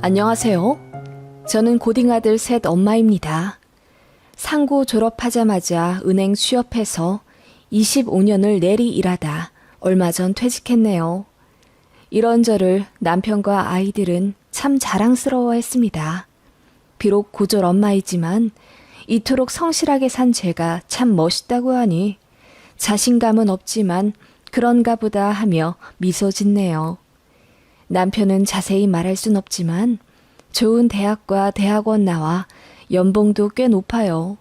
안녕하세요. 저는 고딩 아들 셋 엄마입니다. 상고 졸업하자마자 은행 취업해서 25년을 내리 일하다 얼마 전 퇴직했네요. 이런 저를 남편과 아이들은 참 자랑스러워 했습니다. 비록 고졸 엄마이지만 이토록 성실하게 산 제가 참 멋있다고 하니 자신감은 없지만 그런가 보다 하며 미소 짓네요. 남편은 자세히 말할 순 없지만 좋은 대학과 대학원 나와 연봉도 꽤 높아요.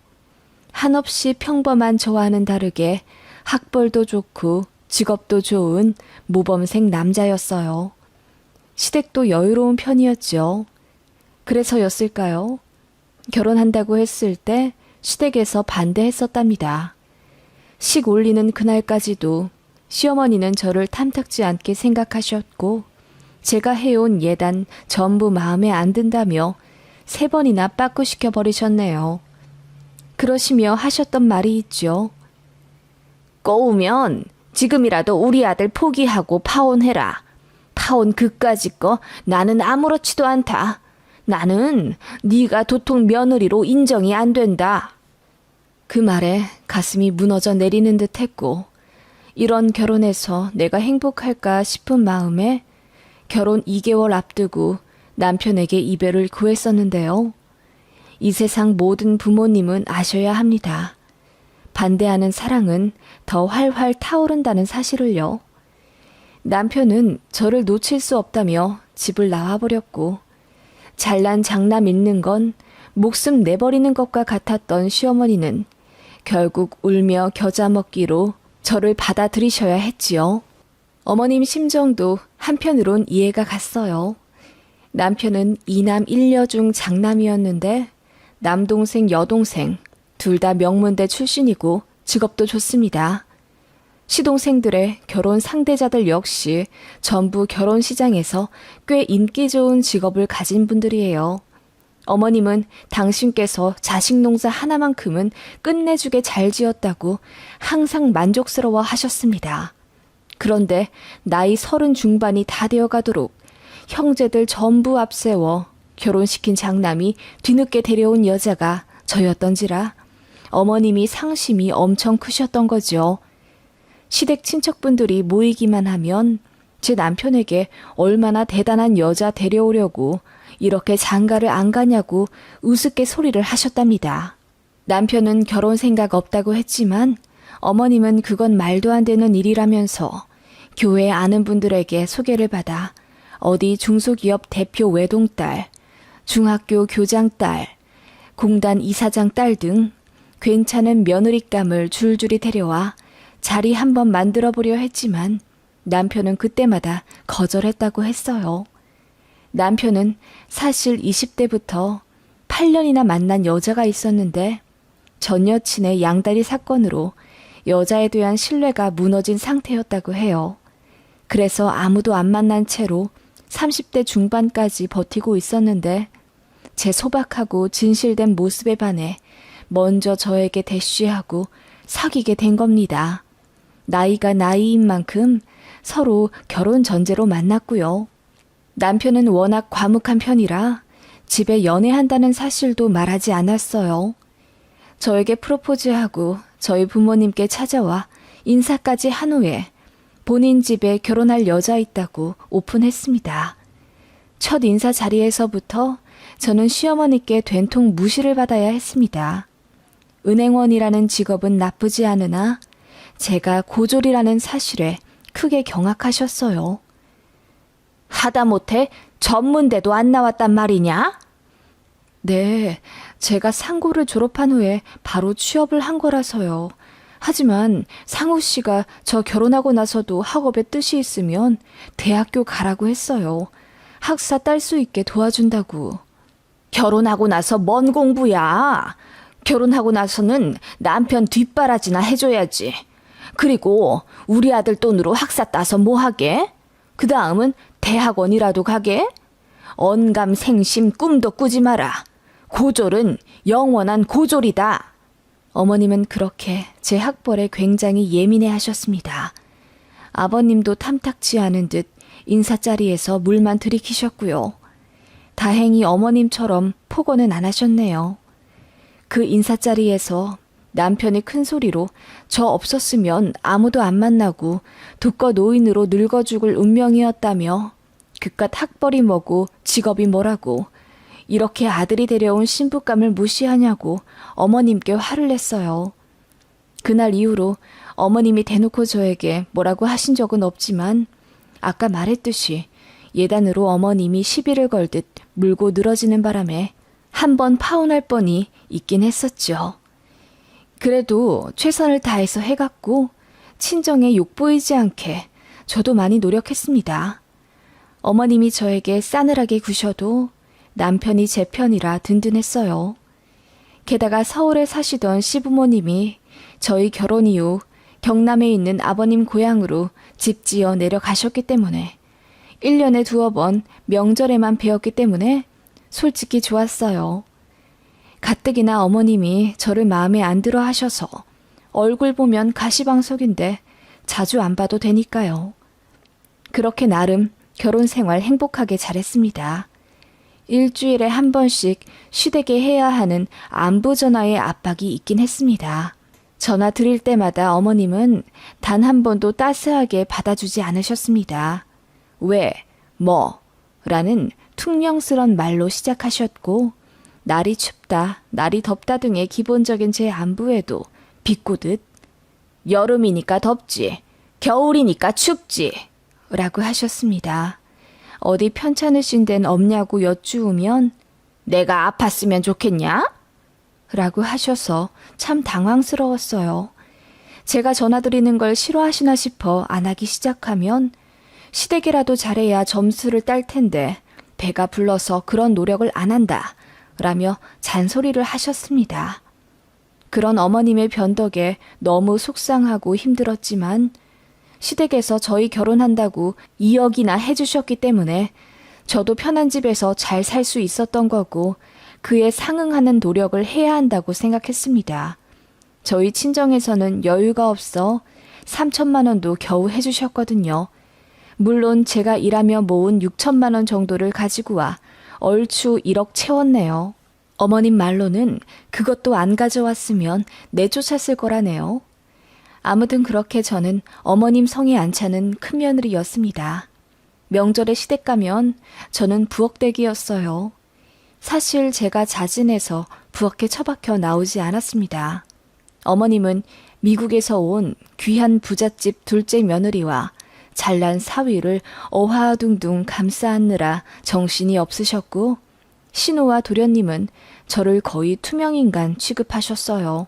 한없이 평범한 저와는 다르게 학벌도 좋고 직업도 좋은 모범생 남자였어요. 시댁도 여유로운 편이었죠. 그래서였을까요? 결혼한다고 했을 때 시댁에서 반대했었답니다. 식 올리는 그날까지도 시어머니는 저를 탐탁지 않게 생각하셨고 제가 해온 예단 전부 마음에 안 든다며 세 번이나 빠꾸시켜 버리셨네요. 그러시며 하셨던 말이 있죠. 꼬우면 지금이라도 우리 아들 포기하고 파혼해라. 파혼 그까짓 거 나는 아무렇지도 않다. 나는 네가 도통 며느리로 인정이 안 된다. 그 말에 가슴이 무너져 내리는 듯 했고, 이런 결혼에서 내가 행복할까 싶은 마음에 결혼 2개월 앞두고 남편에게 이별을 구했었는데요. 이 세상 모든 부모님은 아셔야 합니다. 반대하는 사랑은 더 활활 타오른다는 사실을요. 남편은 저를 놓칠 수 없다며 집을 나와버렸고, 잘난 장남 있는 건 목숨 내버리는 것과 같았던 시어머니는 결국 울며 겨자 먹기로 저를 받아들이셔야 했지요. 어머님 심정도 한편으론 이해가 갔어요. 남편은 이남 일녀 중 장남이었는데 남동생 여동생 둘 다 명문대 출신이고 직업도 좋습니다. 시동생들의 결혼 상대자들 역시 전부 결혼 시장에서 꽤 인기 좋은 직업을 가진 분들이에요. 어머님은 당신께서 자식 농사 하나만큼은 끝내주게 잘 지었다고 항상 만족스러워 하셨습니다. 그런데 나이 서른 중반이 다 되어 가도록 형제들 전부 앞세워 결혼시킨 장남이 뒤늦게 데려온 여자가 저였던지라 어머님이 상심이 엄청 크셨던 거죠. 시댁 친척분들이 모이기만 하면 제 남편에게 얼마나 대단한 여자 데려오려고 이렇게 장가를 안 가냐고 우습게 소리를 하셨답니다. 남편은 결혼 생각 없다고 했지만 어머님은 그건 말도 안 되는 일이라면서 교회 아는 분들에게 소개를 받아 어디 중소기업 대표 외동딸, 중학교 교장 딸, 공단 이사장 딸 등 괜찮은 며느리감을 줄줄이 데려와 자리 한번 만들어 보려 했지만 남편은 그때마다 거절했다고 했어요. 남편은 사실 20대부터 8년이나 만난 여자가 있었는데 전 여친의 양다리 사건으로 여자에 대한 신뢰가 무너진 상태였다고 해요. 그래서 아무도 안 만난 채로 30대 중반까지 버티고 있었는데 제 소박하고 진실된 모습에 반해 먼저 저에게 대쉬하고 사귀게 된 겁니다. 나이가 나이인 만큼 서로 결혼 전제로 만났고요. 남편은 워낙 과묵한 편이라 집에 연애한다는 사실도 말하지 않았어요. 저에게 프로포즈하고 저희 부모님께 찾아와 인사까지 한 후에 본인 집에 결혼할 여자 있다고 오픈했습니다. 첫 인사 자리에서부터 저는 시어머니께 된통 무시를 받아야 했습니다. 은행원이라는 직업은 나쁘지 않으나 제가 고졸이라는 사실에 크게 경악하셨어요. 하다못해 전문대도 안 나왔단 말이냐? 네, 제가 상고를 졸업한 후에 바로 취업을 한 거라서요. 하지만 상우 씨가 저 결혼하고 나서도 학업에 뜻이 있으면 대학교 가라고 했어요. 학사 딸 수 있게 도와준다고. 결혼하고 나서 뭔 공부야? 결혼하고 나서는 남편 뒷바라지나 해줘야지. 그리고 우리 아들 돈으로 학사 따서 뭐 하게? 그 다음은 대학원이라도 가게? 언감 생심 꿈도 꾸지 마라. 고졸은 영원한 고졸이다. 어머님은 그렇게 제 학벌에 굉장히 예민해 하셨습니다. 아버님도 탐탁치 않은 듯 인사자리에서 물만 들이키셨고요. 다행히 어머님처럼 폭언은 안 하셨네요. 그 인사자리에서 남편이 큰 소리로 저 없었으면 아무도 안 만나고 독거 노인으로 늙어 죽을 운명이었다며 그깟 학벌이 뭐고 직업이 뭐라고 이렇게 아들이 데려온 신부감을 무시하냐고 어머님께 화를 냈어요. 그날 이후로 어머님이 대놓고 저에게 뭐라고 하신 적은 없지만 아까 말했듯이 예단으로 어머님이 시비를 걸듯 물고 늘어지는 바람에 한 번 파혼할 뻔이 있긴 했었죠. 그래도 최선을 다해서 해갔고 친정에 욕 보이지 않게 저도 많이 노력했습니다. 어머님이 저에게 싸늘하게 구셔도 남편이 제 편이라 든든했어요. 게다가 서울에 사시던 시부모님이 저희 결혼 이후 경남에 있는 아버님 고향으로 집 지어 내려가셨기 때문에 1년에 두어 번 명절에만 뵈었기 때문에 솔직히 좋았어요. 가뜩이나 어머님이 저를 마음에 안 들어 하셔서 얼굴 보면 가시방석인데 자주 안 봐도 되니까요. 그렇게 나름 결혼 생활 행복하게 잘했습니다. 일주일에 한 번씩 시댁에 해야 하는 안부 전화의 압박이 있긴 했습니다. 전화 드릴 때마다 어머님은 단 한 번도 따스하게 받아주지 않으셨습니다. 왜, 뭐, 라는 퉁명스런 말로 시작하셨고, 날이 춥다, 날이 덥다 등의 기본적인 제 안부에도 비꼬듯, 여름이니까 덥지, 겨울이니까 춥지, 라고 하셨습니다. 어디 편찮으신 데는 없냐고 여쭈으면, 내가 아팠으면 좋겠냐? 라고 하셔서 참 당황스러웠어요. 제가 전화드리는 걸 싫어하시나 싶어 안 하기 시작하면 시댁이라도 잘해야 점수를 딸 텐데 배가 불러서 그런 노력을 안 한다. 라며 잔소리를 하셨습니다. 그런 어머님의 변덕에 너무 속상하고 힘들었지만 시댁에서 저희 결혼한다고 2억이나 해주셨기 때문에 저도 편한 집에서 잘 살 수 있었던 거고 그에 상응하는 노력을 해야 한다고 생각했습니다. 저희 친정에서는 여유가 없어 3천만 원도 겨우 해주셨거든요. 물론 제가 일하며 모은 6천만 원 정도를 가지고 와 얼추 1억 채웠네요. 어머님 말로는 그것도 안 가져왔으면 내쫓았을 거라네요. 아무튼 그렇게 저는 어머님 성에 안 차는 큰 며느리였습니다. 명절에 시댁 가면 저는 부엌대기였어요. 사실 제가 자진해서 부엌에 처박혀 나오지 않았습니다. 어머님은 미국에서 온 귀한 부잣집 둘째 며느리와 잘난 사위를 어화둥둥 감싸안느라 정신이 없으셨고 신우와 도련님은 저를 거의 투명인간 취급하셨어요.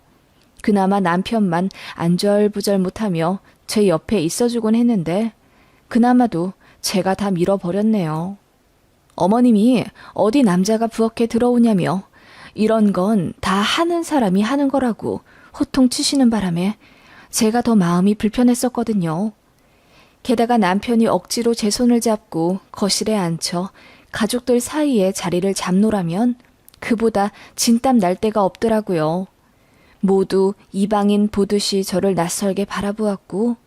그나마 남편만 안절부절 못하며 제 옆에 있어주곤 했는데 그나마도 제가 다 밀어버렸네요. 어머님이 어디 남자가 부엌에 들어오냐며 이런 건 다 하는 사람이 하는 거라고 호통치시는 바람에 제가 더 마음이 불편했었거든요. 게다가 남편이 억지로 제 손을 잡고 거실에 앉혀 가족들 사이에 자리를 잡노라면 그보다 진땀 날 데가 없더라고요. 모두 이방인 보듯이 저를 낯설게 바라보았고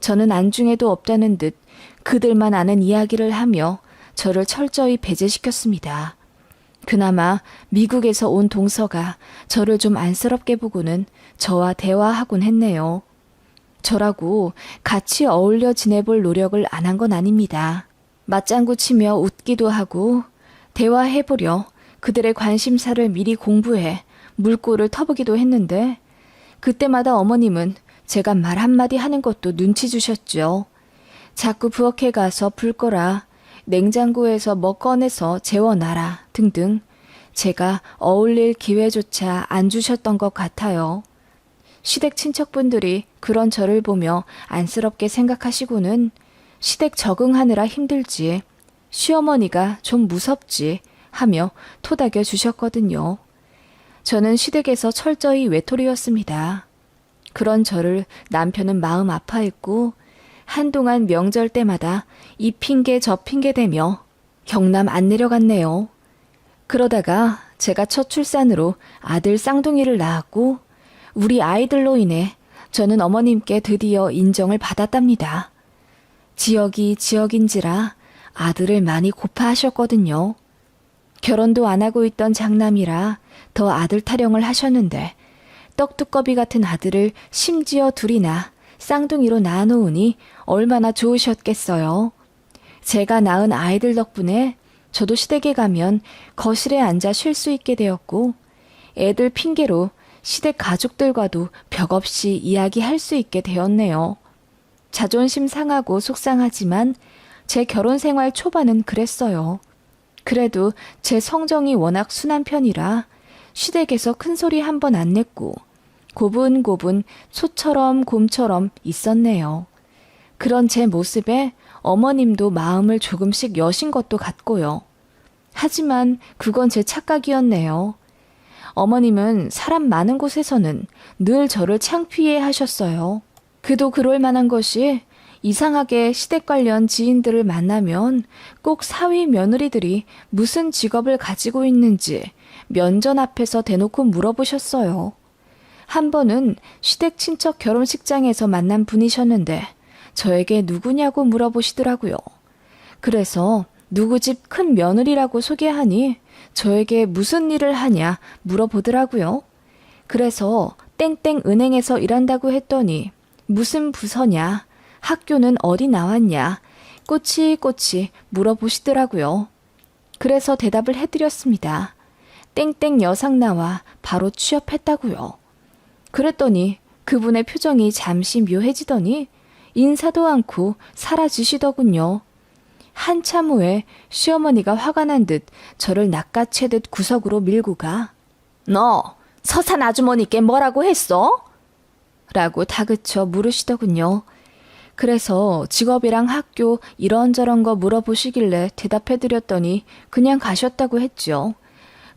저는 안중에도 없다는 듯 그들만 아는 이야기를 하며 저를 철저히 배제시켰습니다. 그나마 미국에서 온 동서가 저를 좀 안쓰럽게 보고는 저와 대화하곤 했네요. 저라고 같이 어울려 지내볼 노력을 안 한 건 아닙니다. 맞장구 치며 웃기도 하고 대화해보려 그들의 관심사를 미리 공부해 물꼬를 터보기도 했는데 그때마다 어머님은 제가 말 한마디 하는 것도 눈치 주셨죠. 자꾸 부엌에 가서 불 거라 냉장고에서 뭐 꺼내서 재워놔라 등등 제가 어울릴 기회조차 안 주셨던 것 같아요. 시댁 친척분들이 그런 저를 보며 안쓰럽게 생각하시고는 시댁 적응하느라 힘들지 시어머니가 좀 무섭지 하며 토닥여 주셨거든요. 저는 시댁에서 철저히 외톨이였습니다. 그런 저를 남편은 마음 아파했고 한동안 명절 때마다 이 핑계 저 핑계 대며 경남 안 내려갔네요. 그러다가 제가 첫 출산으로 아들 쌍둥이를 낳았고 우리 아이들로 인해 저는 어머님께 드디어 인정을 받았답니다. 지역이 지역인지라 아들을 많이 고파하셨거든요. 결혼도 안 하고 있던 장남이라 더 아들 타령을 하셨는데 떡두꺼비 같은 아들을 심지어 둘이나 쌍둥이로 낳아놓으니 얼마나 좋으셨겠어요. 제가 낳은 아이들 덕분에 저도 시댁에 가면 거실에 앉아 쉴 수 있게 되었고 애들 핑계로 시댁 가족들과도 벽 없이 이야기할 수 있게 되었네요. 자존심 상하고 속상하지만 제 결혼 생활 초반은 그랬어요. 그래도 제 성정이 워낙 순한 편이라 시댁에서 큰 소리 한 번 안 냈고 고분고분 소처럼 곰처럼 있었네요. 그런 제 모습에 어머님도 마음을 조금씩 여신 것도 같고요. 하지만 그건 제 착각이었네요. 어머님은 사람 많은 곳에서는 늘 저를 창피해 하셨어요. 그도 그럴 만한 것이 이상하게 시댁 관련 지인들을 만나면 꼭 사위 며느리들이 무슨 직업을 가지고 있는지 면전 앞에서 대놓고 물어보셨어요. 한 번은 시댁 친척 결혼식장에서 만난 분이셨는데 저에게 누구냐고 물어보시더라고요. 그래서 누구 집 큰 며느리라고 소개하니 저에게 무슨 일을 하냐 물어보더라고요. 그래서 땡땡 은행에서 일한다고 했더니 무슨 부서냐, 학교는 어디 나왔냐, 꼬치꼬치 물어보시더라고요. 그래서 대답을 해드렸습니다. 땡땡 여상 나와 바로 취업했다고요. 그랬더니 그분의 표정이 잠시 묘해지더니 인사도 않고 사라지시더군요. 한참 후에 시어머니가 화가 난 듯 저를 낚아채듯 구석으로 밀고 가. 너 서산 아주머니께 뭐라고 했어? 라고 다그쳐 물으시더군요. 그래서 직업이랑 학교 이런저런 거 물어보시길래 대답해드렸더니 그냥 가셨다고 했죠.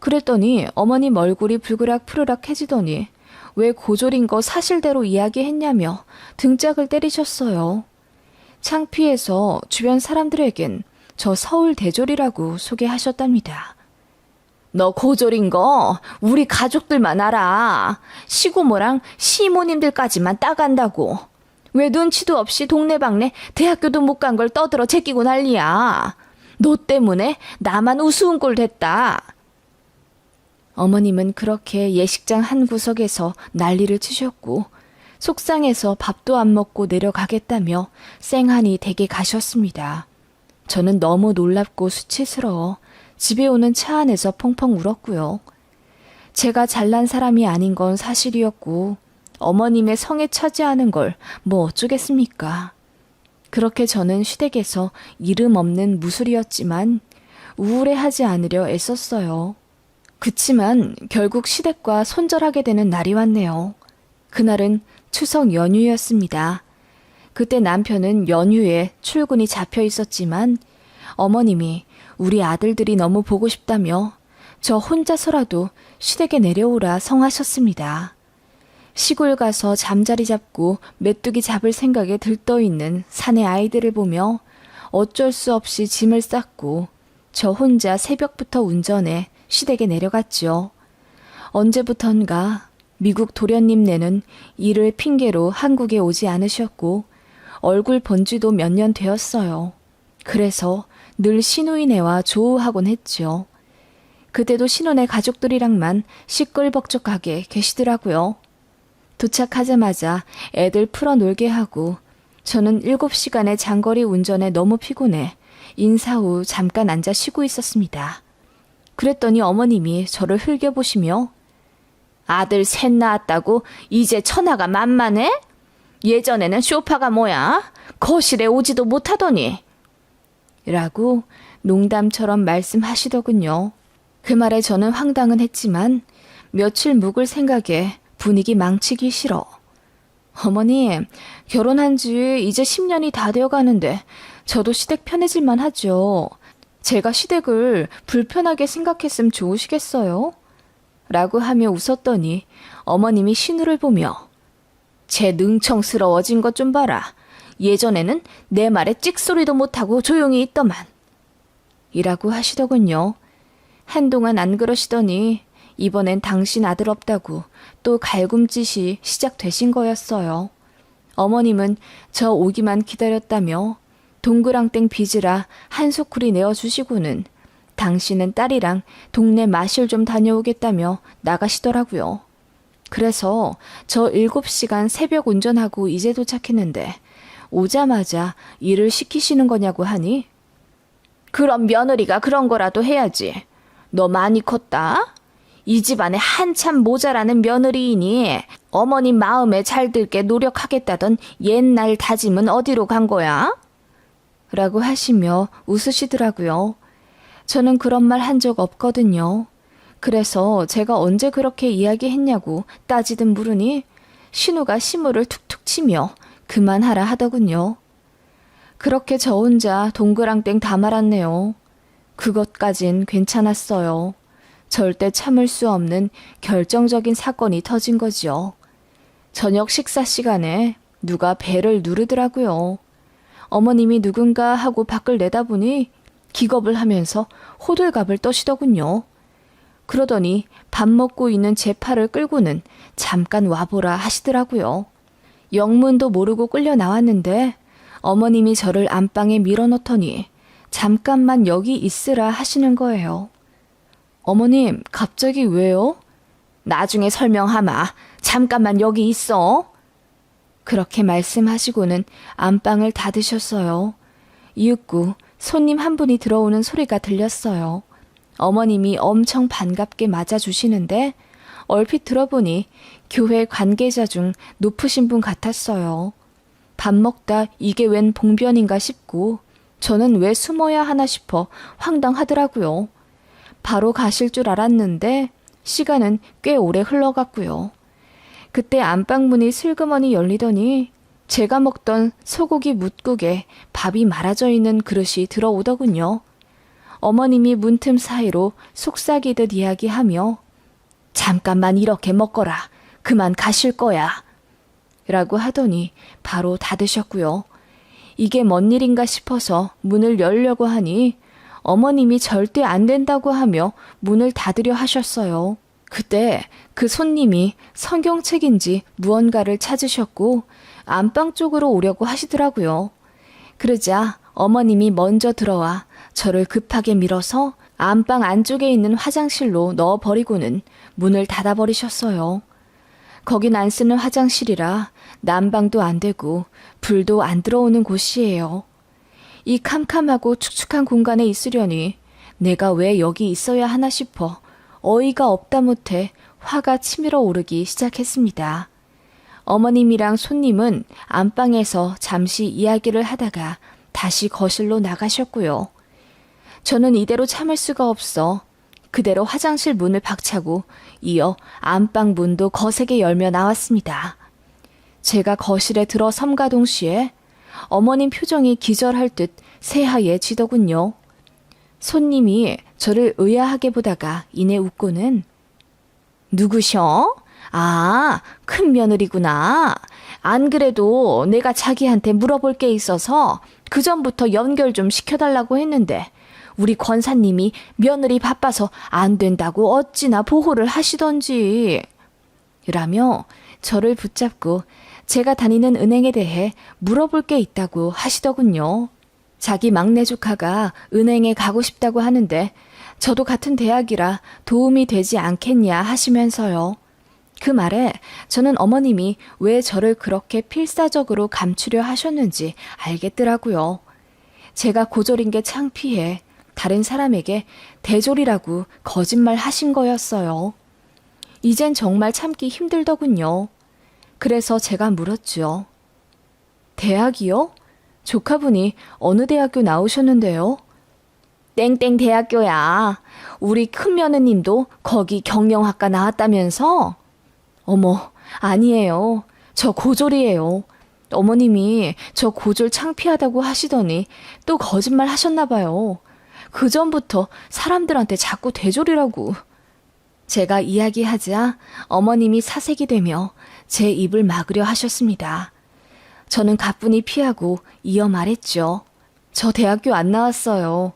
그랬더니 어머님 얼굴이 불그락 푸르락 해지더니 왜 고졸인 거 사실대로 이야기했냐며 등짝을 때리셨어요. 창피해서 주변 사람들에겐 저 서울 대졸이라고 소개하셨답니다. 너 고졸인 거 우리 가족들만 알아. 시고모랑 시모님들까지만 따간다고. 왜 눈치도 없이 동네방네 대학교도 못 간 걸 떠들어 제끼고 난리야. 너 때문에 나만 우스운 꼴 됐다. 어머님은 그렇게 예식장 한 구석에서 난리를 치셨고 속상해서 밥도 안 먹고 내려가겠다며 쌩하니 댁에 가셨습니다. 저는 너무 놀랍고 수치스러워 집에 오는 차 안에서 펑펑 울었고요. 제가 잘난 사람이 아닌 건 사실이었고 어머님의 성에 차지하는 걸 뭐 어쩌겠습니까? 그렇게 저는 시댁에서 이름 없는 무술이었지만 우울해하지 않으려 애썼어요. 그치만 결국 시댁과 손절하게 되는 날이 왔네요. 그날은 추석 연휴였습니다. 그때 남편은 연휴에 출근이 잡혀 있었지만 어머님이 우리 아들들이 너무 보고 싶다며 저 혼자서라도 시댁에 내려오라 성하셨습니다. 시골 가서 잠자리 잡고 메뚜기 잡을 생각에 들떠 있는 사내 아이들을 보며 어쩔 수 없이 짐을 쌌고 저 혼자 새벽부터 운전해 시댁에 내려갔죠. 언제부턴가 미국 도련님네는 일을 핑계로 한국에 오지 않으셨고 얼굴 본 지도 몇 년 되었어요. 그래서 늘 신우이네와 조우하곤 했죠. 그때도 신혼의 가족들이랑만 시끌벅적하게 계시더라고요. 도착하자마자 애들 풀어 놀게 하고 저는 7시간의 장거리 운전에 너무 피곤해 인사 후 잠깐 앉아 쉬고 있었습니다. 그랬더니 어머님이 저를 흘겨보시며 아들 셋 낳았다고 이제 천하가 만만해? 예전에는 쇼파가 뭐야? 거실에 오지도 못하더니. 라고 농담처럼 말씀하시더군요. 그 말에 저는 황당은 했지만 며칠 묵을 생각에 분위기 망치기 싫어. 어머니, 결혼한 지 이제 10년이 다 되어 가는데 저도 시댁 편해질만 하죠. 제가 시댁을 불편하게 생각했음 좋으시겠어요? 라고 하며 웃었더니 어머님이 신우를 보며 제 능청스러워진 것 좀 봐라. 예전에는 내 말에 찍소리도 못하고 조용히 있더만. 이라고 하시더군요. 한동안 안 그러시더니 이번엔 당신 아들 없다고 또 갈굼짓이 시작되신 거였어요. 어머님은 저 오기만 기다렸다며 동그랑땡 빚이라 한 소쿠리 내어주시고는 당신은 딸이랑 동네 마실 좀 다녀오겠다며 나가시더라고요. 그래서 저 7시간 새벽 운전하고 이제 도착했는데 오자마자 일을 시키시는 거냐고 하니 그럼 며느리가 그런 거라도 해야지. 너 많이 컸다? 이 집안에 한참 모자라는 며느리이니 어머님 마음에 잘 들게 노력하겠다던 옛날 다짐은 어디로 간 거야? 라고 하시며 웃으시더라고요. 저는 그런 말 한 적 없거든요. 그래서 제가 언제 그렇게 이야기했냐고 따지듯 물으니 신우가 시무를 툭툭 치며 그만하라 하더군요. 그렇게 저 혼자 동그랑땡 다 말았네요. 그것까진 괜찮았어요. 절대 참을 수 없는 결정적인 사건이 터진 거지요. 저녁 식사 시간에 누가 배를 누르더라고요. 어머님이 누군가 하고 밖을 내다보니 기겁을 하면서 호들갑을 떠시더군요. 그러더니 밥 먹고 있는 제 팔을 끌고는 잠깐 와보라 하시더라고요. 영문도 모르고 끌려 나왔는데 어머님이 저를 안방에 밀어넣더니 잠깐만 여기 있으라 하시는 거예요. 어머님, 갑자기 왜요? 나중에 설명하마. 잠깐만 여기 있어. 그렇게 말씀하시고는 안방을 닫으셨어요. 이윽고 손님 한 분이 들어오는 소리가 들렸어요. 어머님이 엄청 반갑게 맞아주시는데 얼핏 들어보니 교회 관계자 중 높으신 분 같았어요. 밥 먹다 이게 웬 봉변인가 싶고 저는 왜 숨어야 하나 싶어 황당하더라고요. 바로 가실 줄 알았는데 시간은 꽤 오래 흘러갔고요. 그때 안방문이 슬그머니 열리더니 제가 먹던 소고기 뭇국에 밥이 말아져 있는 그릇이 들어오더군요. 어머님이 문틈 사이로 속삭이듯 이야기하며 잠깐만 이렇게 먹거라. 그만 가실 거야. 라고 하더니 바로 닫으셨고요. 이게 뭔 일인가 싶어서 문을 열려고 하니 어머님이 절대 안 된다고 하며 문을 닫으려 하셨어요. 그때 그 손님이 성경책인지 무언가를 찾으셨고 안방 쪽으로 오려고 하시더라고요. 그러자 어머님이 먼저 들어와 저를 급하게 밀어서 안방 안쪽에 있는 화장실로 넣어버리고는 문을 닫아버리셨어요. 거긴 안 쓰는 화장실이라 난방도 안 되고 불도 안 들어오는 곳이에요. 이 캄캄하고 축축한 공간에 있으려니 내가 왜 여기 있어야 하나 싶어 어이가 없다 못해 화가 치밀어 오르기 시작했습니다. 어머님이랑 손님은 안방에서 잠시 이야기를 하다가 다시 거실로 나가셨고요. 저는 이대로 참을 수가 없어 그대로 화장실 문을 박차고 이어 안방 문도 거세게 열며 나왔습니다. 제가 거실에 들어 섬가 동시에 어머님 표정이 기절할 듯 새하얘 지더군요. 손님이 저를 의아하게 보다가 이내 웃고는 누구셔? 아, 큰 며느리구나. 안 그래도 내가 자기한테 물어볼 게 있어서 그 전부터 연결 좀 시켜달라고 했는데 우리 권사님이 며느리 바빠서 안 된다고 어찌나 보호를 하시던지. 라며 저를 붙잡고 제가 다니는 은행에 대해 물어볼 게 있다고 하시더군요. 자기 막내 조카가 은행에 가고 싶다고 하는데 저도 같은 대학이라 도움이 되지 않겠냐 하시면서요. 그 말에 저는 어머님이 왜 저를 그렇게 필사적으로 감추려 하셨는지 알겠더라고요. 제가 고졸인 게 창피해 다른 사람에게 대졸이라고 거짓말 하신 거였어요. 이젠 정말 참기 힘들더군요. 그래서 제가 물었죠. 대학이요? 조카분이 어느 대학교 나오셨는데요? 땡땡 대학교야. 우리 큰 며느님도 거기 경영학과 나왔다면서? 어머, 아니에요. 저 고졸이에요. 어머님이 저 고졸 창피하다고 하시더니 또 거짓말 하셨나 봐요. 그 전부터 사람들한테 자꾸 대졸이라고. 제가 이야기하자 어머님이 사색이 되며 제 입을 막으려 하셨습니다. 저는 가뿐히 피하고 이어 말했죠. 저 대학교 안 나왔어요.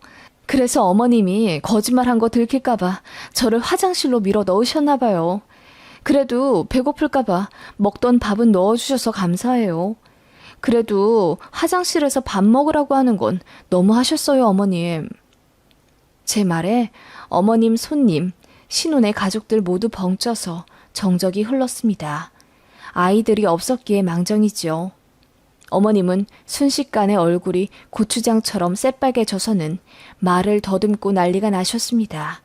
그래서 어머님이 거짓말한 거 들킬까봐 저를 화장실로 밀어 넣으셨나봐요. 그래도 배고플까봐 먹던 밥은 넣어주셔서 감사해요. 그래도 화장실에서 밥 먹으라고 하는 건 너무 하셨어요, 어머님. 제 말에 어머님, 손님, 신혼의 가족들 모두 벙쪄서 정적이 흘렀습니다. 아이들이 없었기에 망정이지요. 어머님은 순식간에 얼굴이 고추장처럼 새빨개져서는 말을 더듬고 난리가 나셨습니다.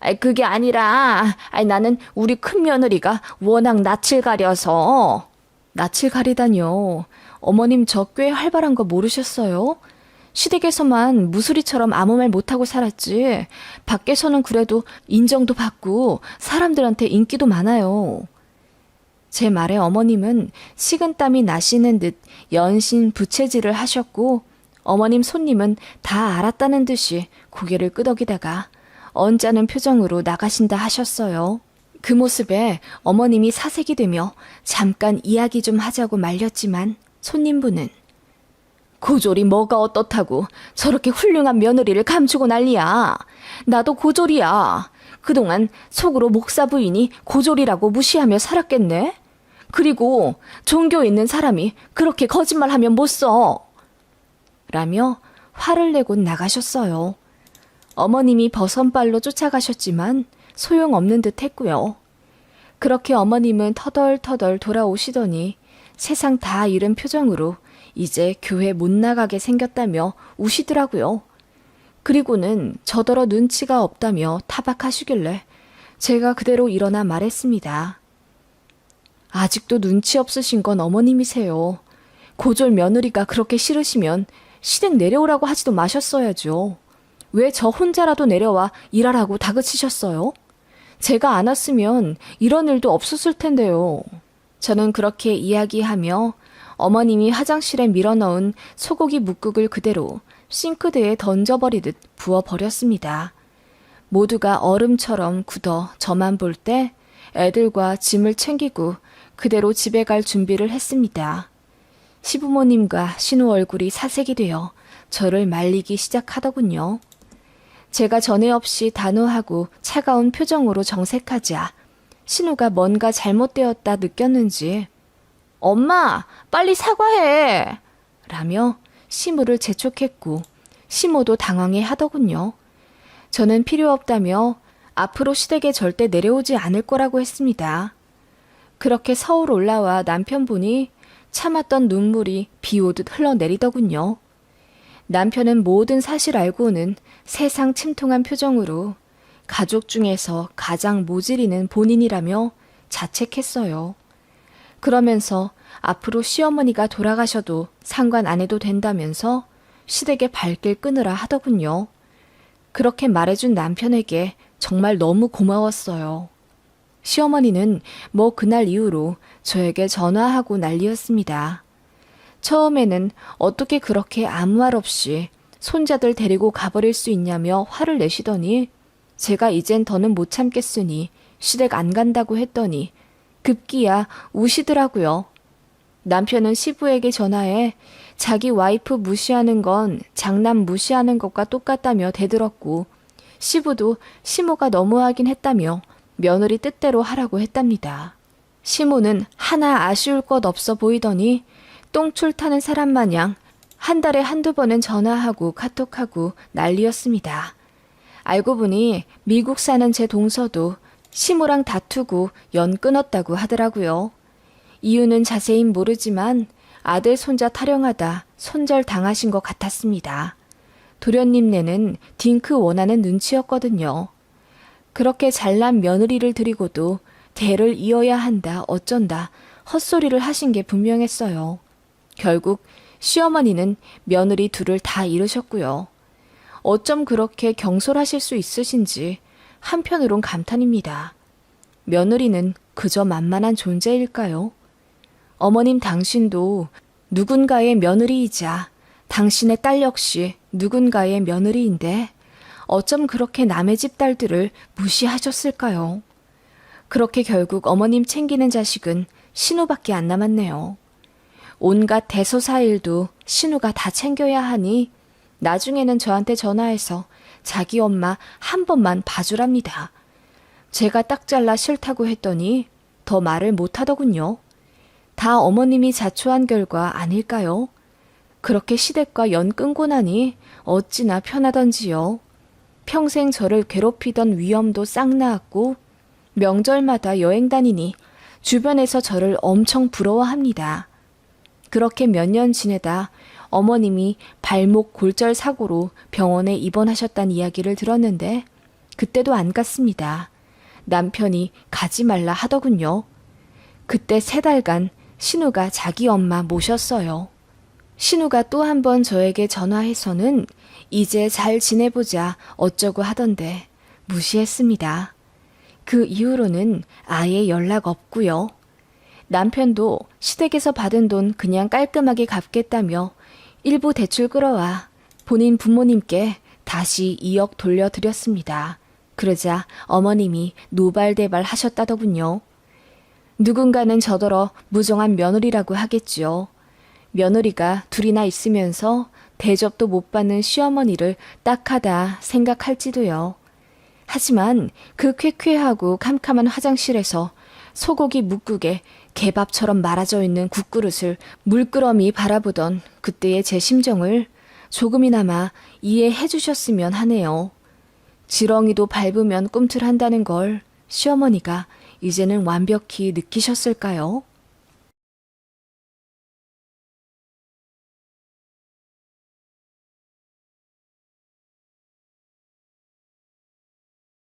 아이, 그게 아니라, 아이, 나는 우리 큰 며느리가 워낙 낯을 가려서. 낯을 가리다뇨. 어머님 저 꽤 활발한 거 모르셨어요? 시댁에서만 무수리처럼 아무 말 못하고 살았지. 밖에서는 그래도 인정도 받고 사람들한테 인기도 많아요. 제 말에 어머님은 식은땀이 나시는 듯 연신 부채질을 하셨고 어머님 손님은 다 알았다는 듯이 고개를 끄덕이다가 언짢은 표정으로 나가신다 하셨어요. 그 모습에 어머님이 사색이 되며 잠깐 이야기 좀 하자고 말렸지만 손님분은 고졸이 뭐가 어떻다고 저렇게 훌륭한 며느리를 감추고 난리야. 나도 고졸이야. 그동안 속으로 목사 부인이 고졸이라고 무시하며 살았겠네. 그리고 종교 있는 사람이 그렇게 거짓말하면 못 써. 라며 화를 내곤 나가셨어요. 어머님이 버선발로 쫓아가셨지만 소용없는 듯 했고요. 그렇게 어머님은 터덜터덜 돌아오시더니 세상 다 잃은 표정으로 이제 교회 못 나가게 생겼다며 우시더라고요. 그리고는 저더러 눈치가 없다며 타박하시길래 제가 그대로 일어나 말했습니다. 아직도 눈치 없으신 건 어머님이세요. 고졸 며느리가 그렇게 싫으시면 시댁 내려오라고 하지도 마셨어야죠. 왜 저 혼자라도 내려와 일하라고 다그치셨어요? 제가 안 왔으면 이런 일도 없었을 텐데요. 저는 그렇게 이야기하며 어머님이 화장실에 밀어넣은 소고기 묵국을 그대로 싱크대에 던져버리듯 부어버렸습니다. 모두가 얼음처럼 굳어 저만 볼 때 애들과 짐을 챙기고 그대로 집에 갈 준비를 했습니다. 시부모님과 신우 얼굴이 사색이 되어 저를 말리기 시작하더군요. 제가 전에 없이 단호하고 차가운 표정으로 정색하자 신우가 뭔가 잘못되었다 느꼈는지 엄마, 빨리 사과해! 라며 시무를 재촉했고 시모도 당황해 하더군요. 저는 필요 없다며 앞으로 시댁에 절대 내려오지 않을 거라고 했습니다. 그렇게 서울 올라와 남편분이 참았던 눈물이 비 오듯 흘러내리더군요. 남편은 모든 사실 알고는 세상 침통한 표정으로 가족 중에서 가장 모질이는 본인이라며 자책했어요. 그러면서 앞으로 시어머니가 돌아가셔도 상관 안 해도 된다면서 시댁의 발길 끊으라 하더군요. 그렇게 말해준 남편에게 정말 너무 고마웠어요. 시어머니는 뭐 그날 이후로 저에게 전화하고 난리였습니다. 처음에는 어떻게 그렇게 아무 말 없이 손자들 데리고 가버릴 수 있냐며 화를 내시더니 제가 이젠 더는 못 참겠으니 시댁 안 간다고 했더니 급기야 우시더라고요. 남편은 시부에게 전화해 자기 와이프 무시하는 건 장남 무시하는 것과 똑같다며 대들었고 시부도 시모가 너무하긴 했다며 며느리 뜻대로 하라고 했답니다. 시모는 하나 아쉬울 것 없어 보이더니 똥줄 타는 사람 마냥 한 달에 한두 번은 전화하고 카톡하고 난리였습니다. 알고 보니 미국 사는 제 동서도 시모랑 다투고 연 끊었다고 하더라고요. 이유는 자세히 모르지만 아들 손자 타령하다 손절 당하신 것 같았습니다. 도련님네는 딩크 원하는 눈치였거든요. 그렇게 잘난 며느리를 드리고도 대를 이어야 한다 어쩐다 헛소리를 하신 게 분명했어요. 결국 시어머니는 며느리 둘을 다 잃으셨고요. 어쩜 그렇게 경솔하실 수 있으신지 한편으론 감탄입니다. 며느리는 그저 만만한 존재일까요? 어머님 당신도 누군가의 며느리이자 당신의 딸 역시 누군가의 며느리인데 어쩜 그렇게 남의 집 딸들을 무시하셨을까요? 그렇게 결국 어머님 챙기는 자식은 신우밖에 안 남았네요. 온갖 대소사일도 신우가 다 챙겨야 하니 나중에는 저한테 전화해서 자기 엄마 한 번만 봐주랍니다. 제가 딱 잘라 싫다고 했더니 더 말을 못 하더군요. 다 어머님이 자초한 결과 아닐까요? 그렇게 시댁과 연 끊고 나니 어찌나 편하던지요. 평생 저를 괴롭히던 위험도 싹 나았고 명절마다 여행 다니니 주변에서 저를 엄청 부러워합니다. 그렇게 몇 년 지내다 어머님이 발목 골절 사고로 병원에 입원하셨다는 이야기를 들었는데 그때도 안 갔습니다. 남편이 가지 말라 하더군요. 그때 세 달간 신우가 자기 엄마 모셨어요. 신우가 또 한 번 저에게 전화해서는 이제 잘 지내보자 어쩌고 하던데 무시했습니다. 그 이후로는 아예 연락 없고요. 남편도 시댁에서 받은 돈 그냥 깔끔하게 갚겠다며 일부 대출 끌어와 본인 부모님께 다시 2억 돌려드렸습니다. 그러자 어머님이 노발대발 하셨다더군요. 누군가는 저더러 무정한 며느리라고 하겠지요. 며느리가 둘이나 있으면서 대접도 못 받는 시어머니를 딱하다 생각할지도요. 하지만 그 쾌쾌하고 캄캄한 화장실에서 소고기 묵국에 개밥처럼 말아져 있는 국그릇을 물끄러미 바라보던 그때의 제 심정을 조금이나마 이해해 주셨으면 하네요. 지렁이도 밟으면 꿈틀한다는 걸 시어머니가 이제는 완벽히 느끼셨을까요?